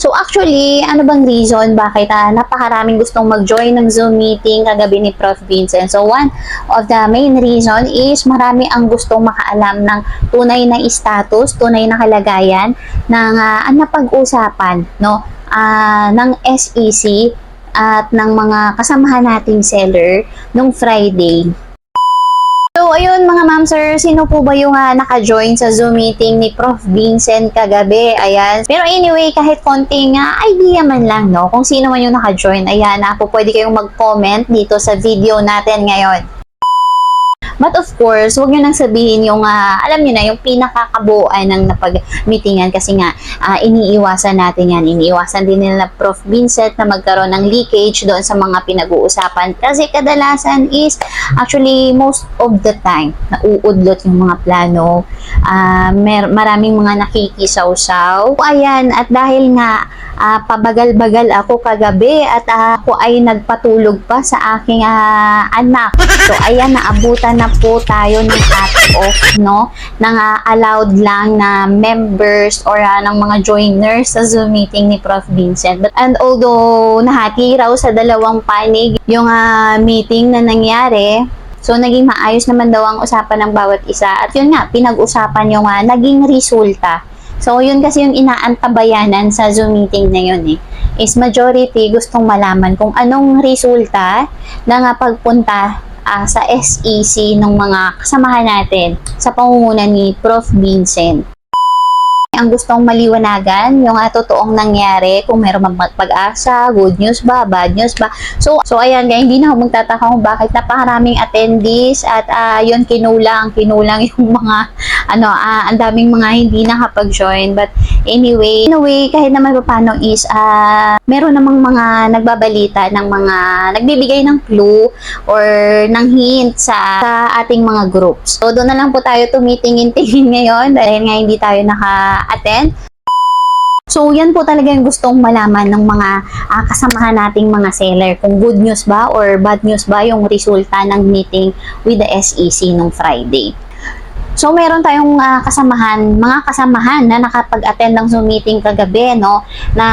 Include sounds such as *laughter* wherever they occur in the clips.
So actually, ano bang reason bakit ah, napakaraming gustong mag-join ng Zoom meeting kagabi ni Prof. Vincent? So one of the main reason is marami ang gustong makaalam ng tunay na status, tunay na kalagayan ng ang napag-usapan no ah, ng SEC at ng mga kasamahan nating seller nung Friday. Ayun mga ma'am sir, sino po ba yung ah, naka-join sa Zoom meeting ni Prof. Vincent kagabi? Ayan. Pero anyway, kahit konting ah, idea man lang, no? Kung sino man yung naka-join, ayan, na po pwede kayong mag-comment dito sa video natin ngayon. But of course, huwag nyo nang sabihin yung, ah, alam nyo na, yung pinakakabuuan ng napag-meetingan kasi nga, ah, iniiwasan natin yan. Iniiwasan din nila Prof. Vincent na magkaroon ng leakage doon sa mga pinag-uusapan. Kasi kadalasan is, actually, most of the time, nauudlot yung mga plano. Ah, mer- maraming mga nakikisaw-saw. Ayan, at dahil nga, ah, pabagal-bagal ako kagabi at ah, ako ay nagpatulog pa sa aking ah, anak. So, ayan, naabutan na po tayo ng cut-off, no? Nang ah, allowed lang na members or ah, ng mga joiners sa Zoom meeting ni Prof. Vincent. But, and although nahati raw sa dalawang panig yung ah, meeting na nangyari, So, naging maayos naman daw ang usapan ng bawat isa. At yun nga, pinag-usapan yung ah, naging resulta. So, yun kasi yung inaantabayanan sa Zoom meeting na yun eh. Is majority gustong malaman kung anong resulta ng pagpunta ah, sa SEC ng mga kasamahan natin sa pangunguna ni Prof. Vincent ang gustong maliwanagan, yung uh, totoong nangyari, kung meron mang pag-asa, good news ba, bad news ba. So, so ayan, kaya hindi na ako magtataka kung bakit napakaraming attendees at uh, yun, kinulang, kinulang *laughs* yung mga, ano, uh, ang daming mga hindi nakapag-join. But anyway, anyway, kahit naman pa paano is, uh, meron namang mga nagbabalita ng mga, nagbibigay ng clue or ng hint sa, sa ating mga groups. So, doon na lang po tayo tumitingin-tingin ngayon dahil nga hindi tayo naka attend. So, yan po talaga yung gustong malaman ng mga uh, kasamahan nating mga seller. Kung good news ba or bad news ba yung resulta ng meeting with the SEC nung Friday. So, meron tayong uh, kasamahan, mga kasamahan na nakapag-attend ng Zoom meeting kagabi, no? Na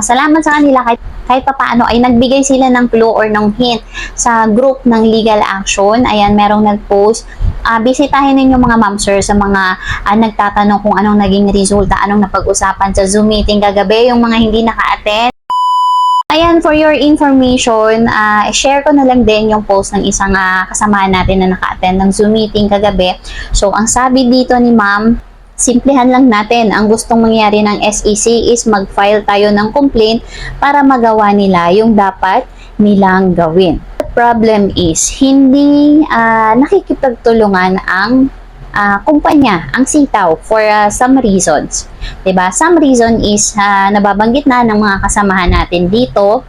salamat sa kanila kahit, kahit pa paano ay nagbigay sila ng clue or ng hint sa group ng legal action. Ayan, merong nag-post. Uh, bisitahin ninyo mga ma'am sir sa mga uh, nagtatanong kung anong naging resulta, anong napag-usapan sa Zoom meeting kagabi, yung mga hindi naka-attend. Ayan, for your information, uh, share ko na lang din yung post ng isang uh, kasamahan natin na naka-attend ng Zoom meeting kagabi. So, ang sabi dito ni ma'am, simplihan lang natin. Ang gustong mangyari ng SEC is mag-file tayo ng complaint para magawa nila yung dapat nilang gawin. Problem is, hindi uh, nakikipagtulungan ang uh, kumpanya, ang sitaw, for uh, some reasons. 'Di ba? Some reason is uh, nababanggit na ng mga kasamahan natin dito.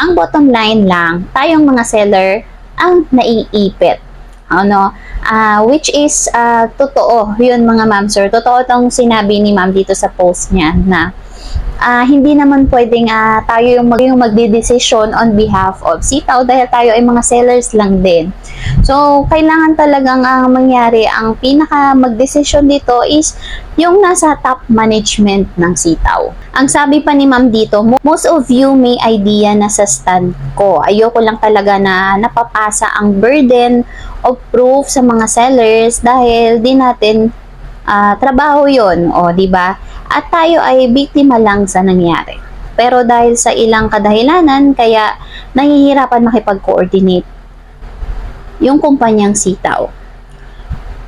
Ang bottom line lang, tayong mga seller ang naiipit. Ano? Uh, which is uh, totoo. 'Yun mga ma'am sir. Totoo tong sinabi ni ma'am dito sa post niya na uh, hindi naman pwedeng uh, tayo yung, mag yung magdidesisyon on behalf of sitaw dahil tayo ay mga sellers lang din. So, kailangan talagang ang uh, mangyari, ang pinaka magdesisyon dito is yung nasa top management ng sitaw. Ang sabi pa ni ma'am dito, most of you may idea na sa stand ko. Ayoko lang talaga na napapasa ang burden of proof sa mga sellers dahil di natin uh, trabaho yon o di ba at tayo ay biktima lang sa nangyari. Pero dahil sa ilang kadahilanan kaya nahihirapan makipag-coordinate yung kumpanyang sitaw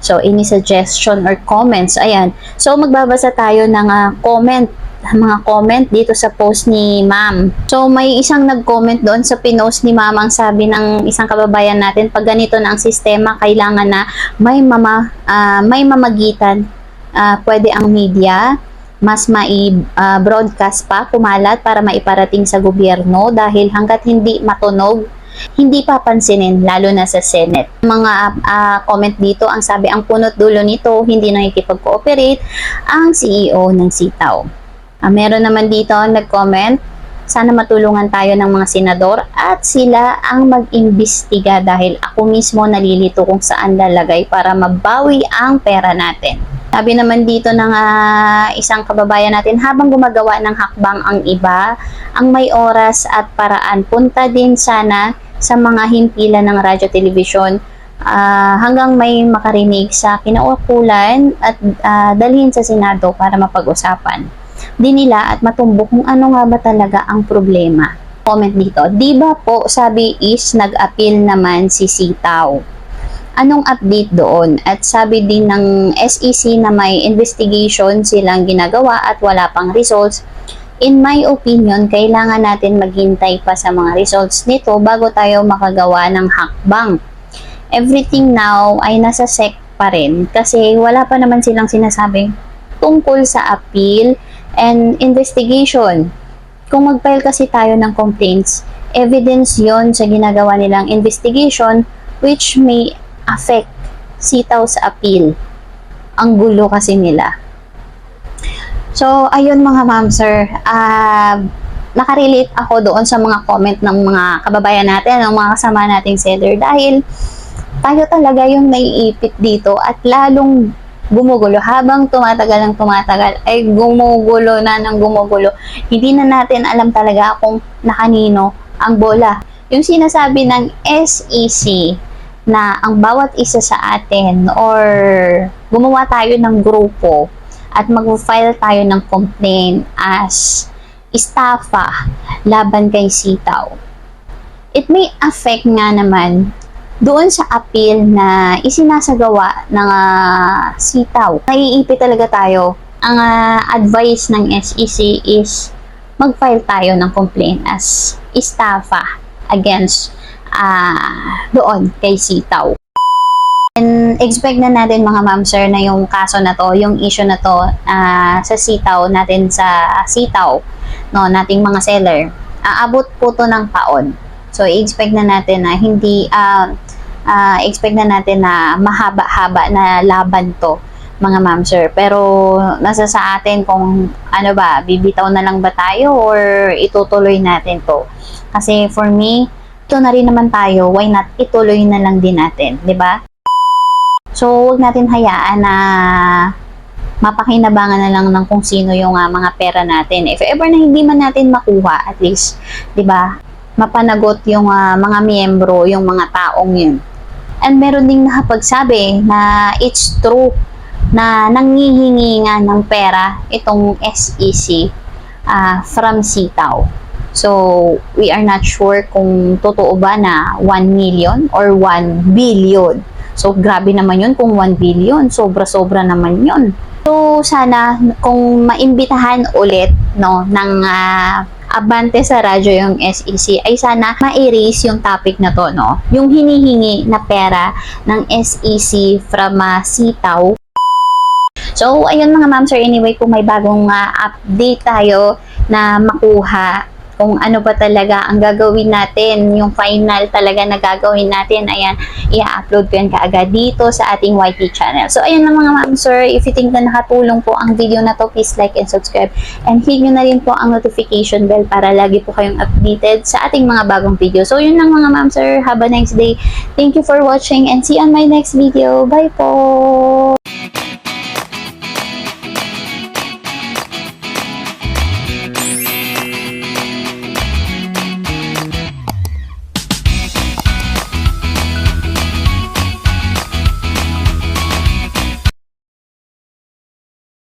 so any suggestion or comments? Ayan. So magbabasa tayo ng uh, comment mga comment dito sa post ni ma'am. So, may isang nag-comment doon sa pinost ni ma'am ang sabi ng isang kababayan natin, pag ganito na ang sistema, kailangan na may mama, uh, may mamagitan, uh, pwede ang media, mas mai-broadcast uh, pa, kumalat para maiparating sa gobyerno dahil hanggat hindi matunog, hindi papansinin lalo na sa Senate. Mga uh, comment dito, ang sabi ang punot dulo nito, hindi nakikipag-cooperate ang CEO ng Sitaw. Uh, meron naman dito nag-comment, sana matulungan tayo ng mga senador at sila ang mag-imbestiga dahil ako mismo nalilito kung saan lalagay para mabawi ang pera natin. Sabi naman dito ng ah, isang kababayan natin, habang gumagawa ng hakbang ang iba, ang may oras at paraan, punta din sana sa mga himpilan ng radyo telebisyon ah, hanggang may makarinig sa kinaukulan at ah, dalhin sa Senado para mapag-usapan din nila at matumbok kung ano nga ba talaga ang problema. Comment dito, di ba po sabi is nag-appeal naman si Sitaw? Anong update doon? At sabi din ng SEC na may investigation silang ginagawa at wala pang results. In my opinion, kailangan natin maghintay pa sa mga results nito bago tayo makagawa ng hakbang. Everything now ay nasa SEC pa rin kasi wala pa naman silang sinasabing tungkol sa appeal and investigation. Kung mag-file kasi tayo ng complaints, evidence yon sa ginagawa nilang investigation which may affect sitaw sa appeal. Ang gulo kasi nila. So, ayun mga ma'am sir, ah nakarelate ako doon sa mga comment ng mga kababayan natin, ng mga kasama nating seller dahil tayo talaga yung naiipit dito at lalong gumugulo habang tumatagal ng tumatagal ay gumugulo na ng gumugulo. Hindi na natin alam talaga kung nakanino ang bola. Yung sinasabi ng SEC na ang bawat isa sa atin or gumawa tayo ng grupo at mag-file tayo ng complaint as estafa laban kay Sitaw. It may affect nga naman doon sa appeal na isinasagawa ng ah, Sitaw. Naiipit talaga tayo. Ang ah, advice ng SEC is mag-file tayo ng complaint as estafa against ah doon kay Sitaw. And expect na natin mga ma'am sir na yung kaso na to, yung issue na to ah, sa Sitaw natin sa Sitaw, no, nating mga seller, aabot po to ng taon. So expect na natin na hindi ah, ah, expect na natin na mahaba-haba na laban to mga ma'am sir. Pero nasa sa atin kung ano ba, bibitaw na lang ba tayo or itutuloy natin to. Kasi for me, ito na rin naman tayo, why not ituloy na lang din natin, di ba? So, huwag natin hayaan na mapakinabangan na lang ng kung sino yung ah, mga pera natin. If ever na hindi man natin makuha, at least, di ba, mapanagot yung ah, mga miyembro, yung mga taong yun. And meron ding nakapagsabi na it's true na nangihingi nga ng pera itong SEC ah, from Sitaw. So, we are not sure kung totoo ba na 1 million or 1 billion. So, grabe naman yun kung 1 billion. Sobra-sobra naman yun. So, sana kung maimbitahan ulit no, ng ah, Abante sa radyo yung SEC ay sana ma-erase yung topic na to, no? Yung hinihingi na pera ng SEC from ah, Sitaw So, ayun mga ma'am sir, anyway, kung may bagong ah, update tayo na makuha, kung ano ba talaga ang gagawin natin, yung final talaga na gagawin natin, ayan, i-upload ko yan kaagad dito sa ating YT channel. So, ayun na mga ma'am sir, if you think na nakatulong po ang video na to, please like and subscribe. And hit nyo na rin po ang notification bell para lagi po kayong updated sa ating mga bagong video. So, yun lang mga ma'am sir, have a nice day. Thank you for watching and see you on my next video. Bye po!